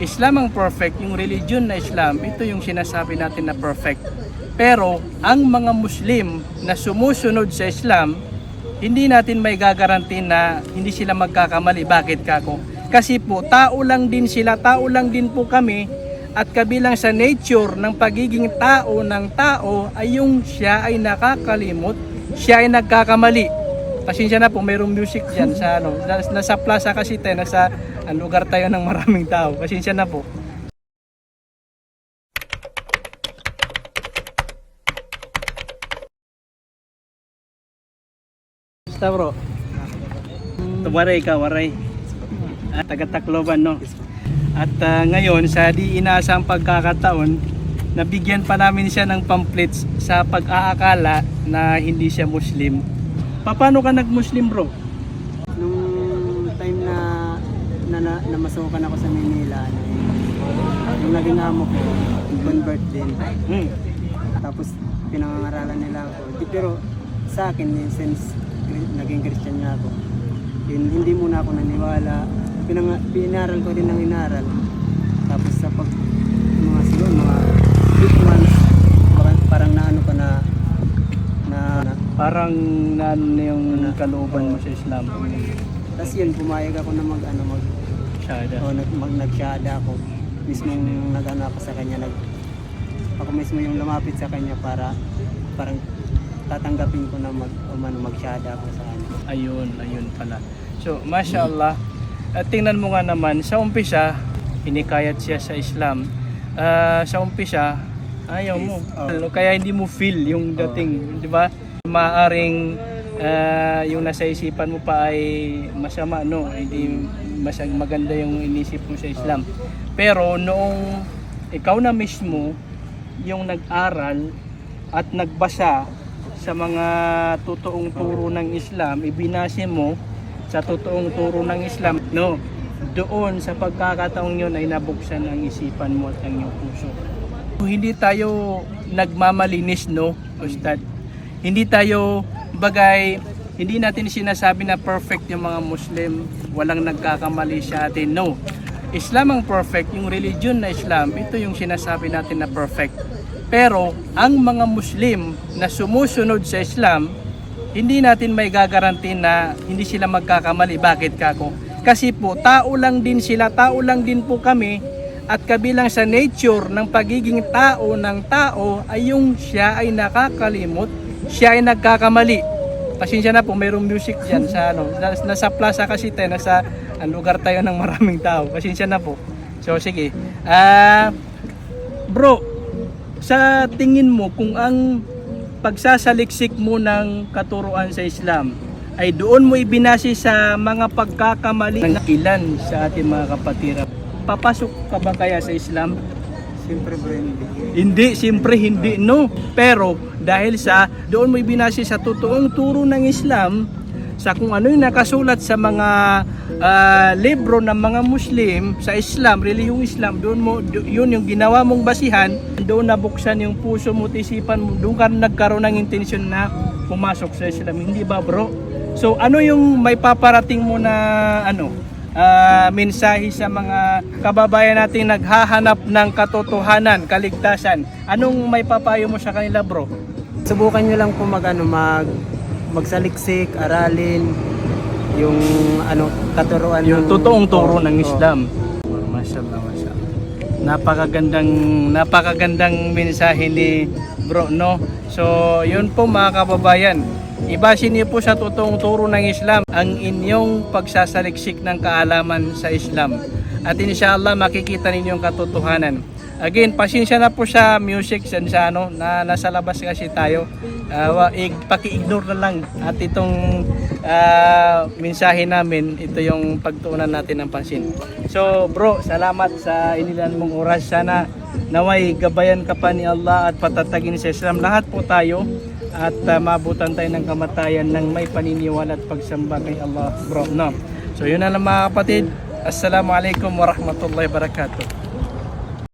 Islam ang perfect, yung religion na Islam, ito yung sinasabi natin na perfect. Pero ang mga Muslim na sumusunod sa Islam, hindi natin may gagaranti na hindi sila magkakamali. Bakit kako? Kasi po, tao lang din sila, tao lang din po kami, at kabilang sa nature ng pagiging tao ng tao ay yung siya ay nakakalimot, siya ay nagkakamali. Pasensya na po, mayroong music dyan sa ano, nas- nasa plaza kasi tayo, nasa ah, lugar tayo ng maraming tao. Pasensya na po. Basta bro. Waray ka, waray. At taga Tacloban, no? At ah, ngayon, sa di inaasang pagkakataon, nabigyan pa namin siya ng pamphlets sa pag-aakala na hindi siya Muslim. Paano ka nag-Muslim bro? Nung time na na, na namasukan ako sa Manila, ano, yung naging amo ko, convert din. Hmm. Tapos pinangangaralan nila ako. Di, pero sa akin, eh, since naging Christian na ako, yun, hindi muna ako naniwala. Pinang, pinaral ko din ng inaral. Tapos sa pag mga siguro, mga 8 months, parang, parang naano ko na na, na Parang naano na yung kalooban mo sa Islam. tapos yun, pumayag ako na mag, ano, mag, Shada. o nag, mag, nagsyada ako. Mismo nag-ano ako sa kanya, nag, ako mismo yung lumapit sa kanya para parang tatanggapin ko na mag, umano, magsyada ako sa kanya. Ayun, ayun pala. So, mashallah. At tingnan mo nga naman, sa umpisa, inikayat siya sa Islam. Ah, sa umpisa, ayaw mo. Oh. Kaya hindi mo feel yung dating, di ba? Maaring ah, yung nasa isipan mo pa ay masama, no? Hindi masag maganda yung inisip mo sa Islam. Pero noong ikaw na mismo yung nag-aral at nagbasa sa mga totoong turo ng Islam, ibinase mo sa totoong turo ng Islam, no? Doon sa pagkakataong yun ay nabuksan ang isipan mo at ang iyong puso. Hindi tayo nagmamalinis, no, Ustad? Hindi tayo, bagay, hindi natin sinasabi na perfect yung mga Muslim, walang nagkakamali sa atin, no. Islam ang perfect, yung religion na Islam, ito yung sinasabi natin na perfect. Pero ang mga Muslim na sumusunod sa Islam, hindi natin may gagaranti na hindi sila magkakamali. Bakit kako? Kasi po, tao lang din sila, tao lang din po kami, at kabilang sa nature ng pagiging tao ng tao ay yung siya ay nakakalimot, siya ay nagkakamali. Pasensya na po, mayroong music dyan sa ano, nas- nasa plaza kasi tayo, nasa ah, lugar tayo ng maraming tao. Pasensya na po. So sige. Ah, bro, sa tingin mo kung ang pagsasaliksik mo ng katuruan sa Islam ay doon mo ibinasi sa mga pagkakamali ng ilan sa ating mga kapatira. Papasok ka ba kaya sa Islam? Siyempre bro, hindi. Hindi, siyempre hindi, no. Pero dahil sa doon mo ibinasi sa totoong turo ng Islam, sa kung ano yung nakasulat sa mga ah, libro ng mga Muslim sa Islam, relihiyong Islam, doon mo do- yun yung ginawa mong basihan, doon nabuksan yung puso mo, isipan mo, doon ka nagkaroon ng intensyon na pumasok sa Islam, hindi ba, bro? So ano yung may paparating mo na ano, ah, mensahe sa mga kababayan nating naghahanap ng katotohanan, kaligtasan. Anong may papayo mo sa kanila, bro? Subukan nyo lang po mag, ano, mag, magsaliksik, aralin, yung ano, katuruan Yung ng- totoong turo ng. Islam. Mashallah, mashallah. Napakagandang napakagandang mensahe ni Bro, no? So, yun po mga kababayan. Ibasin niyo po sa totoong turo ng Islam ang inyong pagsasaliksik ng kaalaman sa Islam. At inshallah makikita ninyo ang katotohanan. Again, pasensya na po sa music sa, sa ano, na nasa labas kasi tayo. Ig, paki-ignore na lang at itong ah, mensahe namin, ito yung pagtuunan natin ng pansin. So, bro, salamat sa inilan mong oras. Sana naway gabayan ka pa ni Allah at patatagin sa Islam lahat po tayo at uh, mabutan tayo ng kamatayan ng may paniniwala at pagsamba kay Allah, bro. No. So, yun na lang mga kapatid. Assalamualaikum warahmatullahi wabarakatuh.